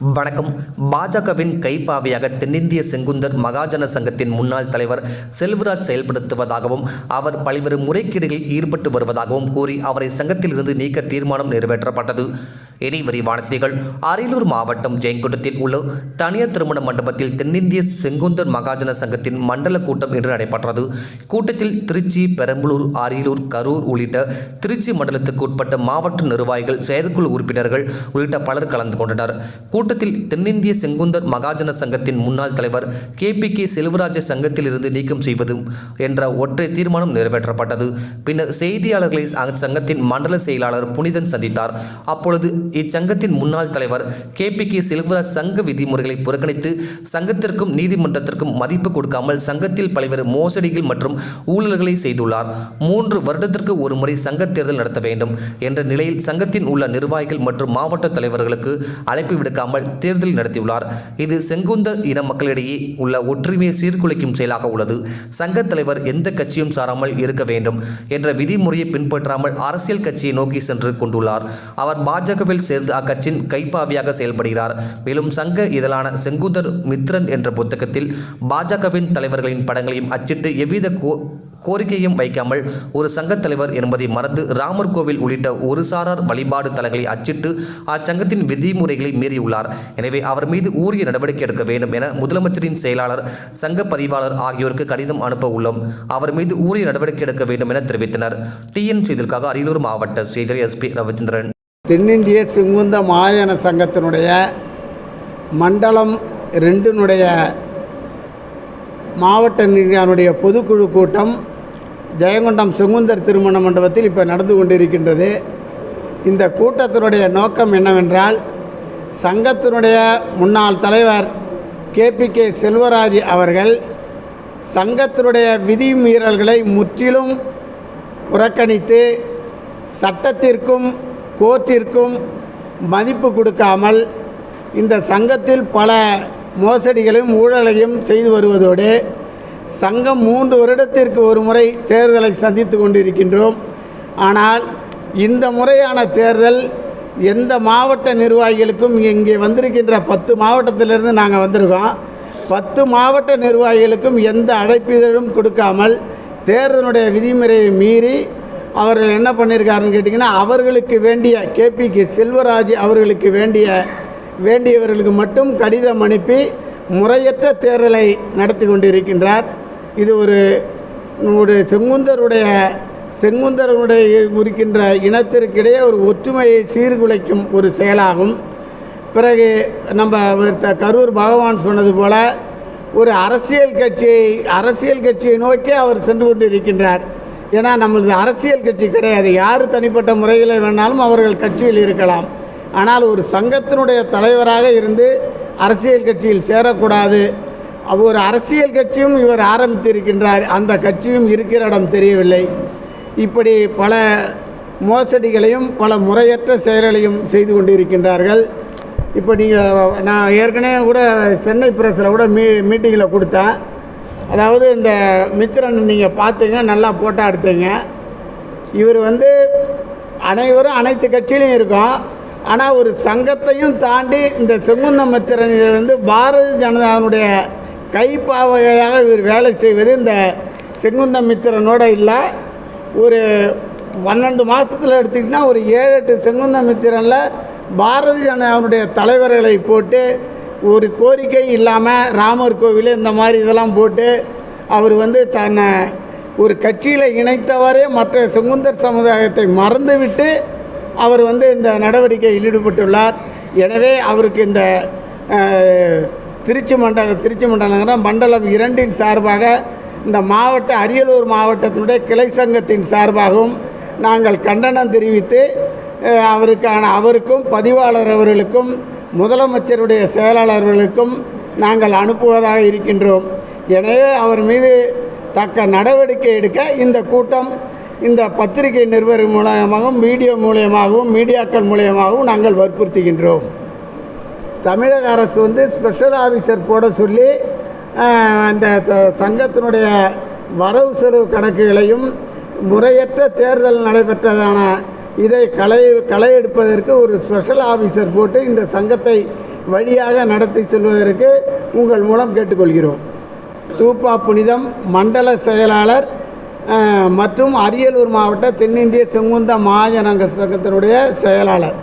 வணக்கம். பாஜகவின் கைப்பாவையாக தென்னிந்திய செங்குந்தர் மகாஜன சங்கத்தின் முன்னாள் தலைவர் செல்வராஜ் செயல்படுத்துவதாகவும் அவர் பல்வேறு முறைகேடுகளில் ஈடுபட்டு வருவதாகவும் கூறி அவரை சங்கத்திலிருந்து நீக்க தீர்மானம் நிறைவேற்றப்பட்டது. இனி விரிவான செய்திகள். அரியலூர் மாவட்டம் ஜெயங்குண்டத்தில் உள்ள தனியார் திருமண மண்டபத்தில் தென்னிந்திய செங்குந்தர் மகாஜன சங்கத்தின் மண்டல கூட்டம் இன்று நடைபெற்றது. கூட்டத்தில் திருச்சி பெரம்பலூர் அரியலூர் கரூர் உள்ளிட்ட திருச்சி மண்டலத்துக்கு உட்பட்ட மாவட்ட நிர்வாகிகள் செயற்குழு உறுப்பினர்கள் உள்ளிட்ட பலர் கலந்து கொண்டனர். கூட்டத்தில் தென்னிந்திய செங்குந்தர் மகாஜன சங்கத்தின் முன்னாள் தலைவர் கே பி கே செல்வராஜ சங்கத்தில் இருந்து நீக்கம் செய்வதும் என்ற ஒற்றை தீர்மானம் நிறைவேற்றப்பட்டது. பின்னர் செய்தியாளர்களை அச்சங்கத்தின் மண்டல செயலாளர் புனிதன் சந்தித்தார். அப்பொழுது இச்சங்கத்தின் முன்னாள் தலைவர் கே பி கே செல்வராஜ் சங்க விதிமுறைகளை புறக்கணித்து சங்கத்திற்கும் நீதிமன்றத்திற்கும் மதிப்பு கொடுக்காமல் சங்கத்தில் பல்வேறு மோசடிகள் மற்றும் ஊழல்களை செய்துள்ளார். மூன்று வருடத்திற்கு ஒரு முறை சங்க தேர்தல் நடத்த வேண்டும் என்ற நிலையில் சங்கத்தின் உள்ள நிர்வாகிகள் மற்றும் மாவட்ட தலைவர்களுக்கு அழைப்பு விடுக்காமல் தேர்தல் நடத்தியுள்ளார். இது செங்குந்த இன மக்களிடையே உள்ள ஒற்றுமையை சீர்குலைக்கும் செயலாக உள்ளது. சங்கத் தலைவர் எந்த கட்சியும் சாராமல் இருக்க வேண்டும் என்ற விதிமுறையை பின்பற்றாமல் அரசியல் கட்சியை நோக்கி சென்று கொண்டுள்ளார். அவர் பாஜகவில் சேர்ந்து அக்கட்சியின் கைப்பாவியாக செயல்படுகிறார். மேலும் சங்க இதழான செங்குந்தர் மித்ரன் என்ற புத்தகத்தில் பாஜகவின் தலைவர்களின் படங்களையும் அச்சிட்டு எவ்வித கோ கோரிக்கையும் வைக்காமல் ஒரு சங்கத் தலைவர் என்பதை மறந்து ராமர் கோவில் உள்ளிட்ட ஒரு சாரார் வழிபாடு தலங்களை அச்சிட்டு அச்சங்கத்தின் விதிமுறைகளை மீறியுள்ளார். எனவே அவர் மீது ஊரிய நடவடிக்கை எடுக்க வேண்டும் என முதலமைச்சரின் செயலாளர் சங்க பதிவாளர் ஆகியோருக்கு கடிதம் அனுப்ப உள்ளோம். அவர் மீது ஊரிய நடவடிக்கை எடுக்க வேண்டும் என தெரிவித்தனர். டிஎன் செய்திற்காக அரியலூர் மாவட்ட செய்தியாளர் எஸ்பி ரவிச்சந்திரன். தென்னிந்திய சிங்குந்த மாயன சங்கத்தினுடைய மண்டலம் ரெண்டினுடைய மாவட்ட நிர்வாகனுடைய பொதுக்குழு கூட்டம் ஜெயங்கொண்டம் சுகுந்தர் திருமண மண்டபத்தில் இப்போ நடந்து கொண்டிருக்கின்றது. இந்த கூட்டத்தினுடைய நோக்கம் என்னவென்றால் சங்கத்தினுடைய முன்னாள் தலைவர் கேபிகே செல்வராஜ் அவர்கள் சங்கத்தினுடைய விதிமீறல்களை முற்றிலும் புறக்கணித்து சட்டத்திற்கும் கோர்ட்டிற்கும் மதிப்பு கொடுக்காமல் இந்த சங்கத்தில் பல மோசடிகளையும் ஊழலையும் செய்து வருவதோடு சங்கம் மூன்று வருடத்திற்கு ஒரு முறை தேர்தலை சந்தித்து கொண்டிருக்கின்றோம். ஆனால் இந்த முறையான தேர்தல் எந்த மாவட்ட நிர்வாகிகளுக்கும் இங்கே வந்திருக்கின்ற பத்து மாவட்டத்திலிருந்து நாங்கள் வந்திருக்கோம். பத்து மாவட்ட நிர்வாகிகளுக்கும் எந்த அழைப்பிதழும் கொடுக்காமல் தேர்தலுடைய விதிமுறையை மீறி அவர்கள் என்ன பண்ணியிருக்காருன்னு கேட்டிங்கன்னா அவர்களுக்கு வேண்டிய கேபிக்கு செல்வராஜ் அவர்களுக்கு வேண்டிய வேண்டியவர்களுக்கு மட்டும் கடிதம் அனுப்பி முறையற்ற தேர்தலை நடத்தி கொண்டிருக்கின்றார். இது ஒரு ஒரு செங்குந்தருடைய செங்குந்தருடைய இருக்கின்ற இனத்திற்கிடையே ஒரு ஒற்றுமையை சீர்குலைக்கும் ஒரு செயலாகும். பிறகு நம்ம த- கரூர் பகவான் சொன்னது போல ஒரு அரசியல் கட்சியை அரசியல் கட்சியை நோக்கி அவர் சென்று கொண்டிருக்கின்றார். ஏன்னா நம்மளது அரசியல் கட்சி கிடையாது. யார் தனிப்பட்ட முறையில் வேணாலும் அவர்கள் கட்சியில் இருக்கலாம். ஆனால் ஒரு சங்கத்தினுடைய தலைவராக இருந்து அரசியல் கட்சியில் சேரக்கூடாது. ஒரு அரசியல் கட்சியும் இவர் ஆரம்பித்திருக்கின்றார். அந்த கட்சியும் இருக்கிற இடம் தெரியவில்லை. இப்படி பல மோசடிகளையும் பல முறையற்ற செயல்களையும் செய்து கொண்டிருக்கின்றார்கள். இப்போ நீங்கள் நான் ஏற்கனவே கூட சென்னை பிரஸில் கூட மீ மீட்டிங்கில் கொடுத்தேன் அதாவது இந்த மித்திரன் நீங்கள் பார்த்தீங்க நல்லா ஃபோட்டோ எடுத்தீங்க. இவர் வந்து அனைவரும் அனைத்து கட்சியிலையும் இருக்கோம். ஆனால் ஒரு சங்கத்தையும் தாண்டி இந்த செங்குந்த மத்திரனில் இதில் பாரதிய ஜனதாவுடைய கைப்பாவகையாக இவர் வேலை செய்வது இந்த செங்குந்த மித்திரனோட இல்லை. ஒரு பன்னெண்டு மாதத்தில் எடுத்துக்கிட்டிங்கன்னா ஒரு ஏழு எட்டு செங்குந்த மித்திரனில் பாரதிய ஜனதாவுடைய தலைவர்களை போட்டு ஒரு கோரிக்கை இல்லாமல் ராமர் கோவில் இந்த மாதிரி இதெல்லாம் போட்டு அவர் வந்து தன்னை ஒரு கட்சியில் இணைத்தவரே மற்ற செங்குந்தர் சமுதாயத்தை மறந்துவிட்டு அவர் வந்து இந்த நடவடிக்கையில் ஈடுபட்டுள்ளார். எனவே அவருக்கு இந்த திருச்சி மண்டலம் திருச்சி மண்டலங்கிற மண்டலம் இரண்டின் சார்பாக இந்த மாவட்ட அரியலூர் மாவட்டத்தினுடைய கிளை சங்கத்தின் சார்பாகவும் நாங்கள் கண்டனம் தெரிவித்து அவருக்கான அவருக்கும் பதிவாளர் அவர்களுக்கும் முதலமைச்சருடைய செயலாளர்களுக்கும் நாங்கள் அனுப்புவதாக இருக்கின்றோம். எனவே அவர் மீது தக்க நடவடிக்கை எடுக்க இந்த கூட்டம் இந்த பத்திரிகை நிருபர் மூலமாகவும் மீடியா மூலியமாகவும் மீடியாக்கள் மூலியமாகவும் நாங்கள் வற்புறுத்துகின்றோம். தமிழக அரசு வந்து ஸ்பெஷல் ஆஃபீஸர் போட சொல்லி அந்த சங்கத்தினுடைய வரவு செலவு கணக்குகளையும் முறையற்ற தேர்தல் நடைபெற்றதான இதை களை களை எடுப்பதற்கு ஒரு ஸ்பெஷல் ஆஃபீஸர் போட்டு இந்த சங்கத்தை வழியாக நடத்தி செல்வதற்கு உங்கள் மூலம் கேட்டுக்கொள்கிறோம். தூப்பா புனிதம் மண்டல செயலாளர் மற்றும் அரியலூர் மாவட்ட தென்னிந்திய செங்குந்த மகாஜனங்க சங்கத்தினுடைய செயலாளர்.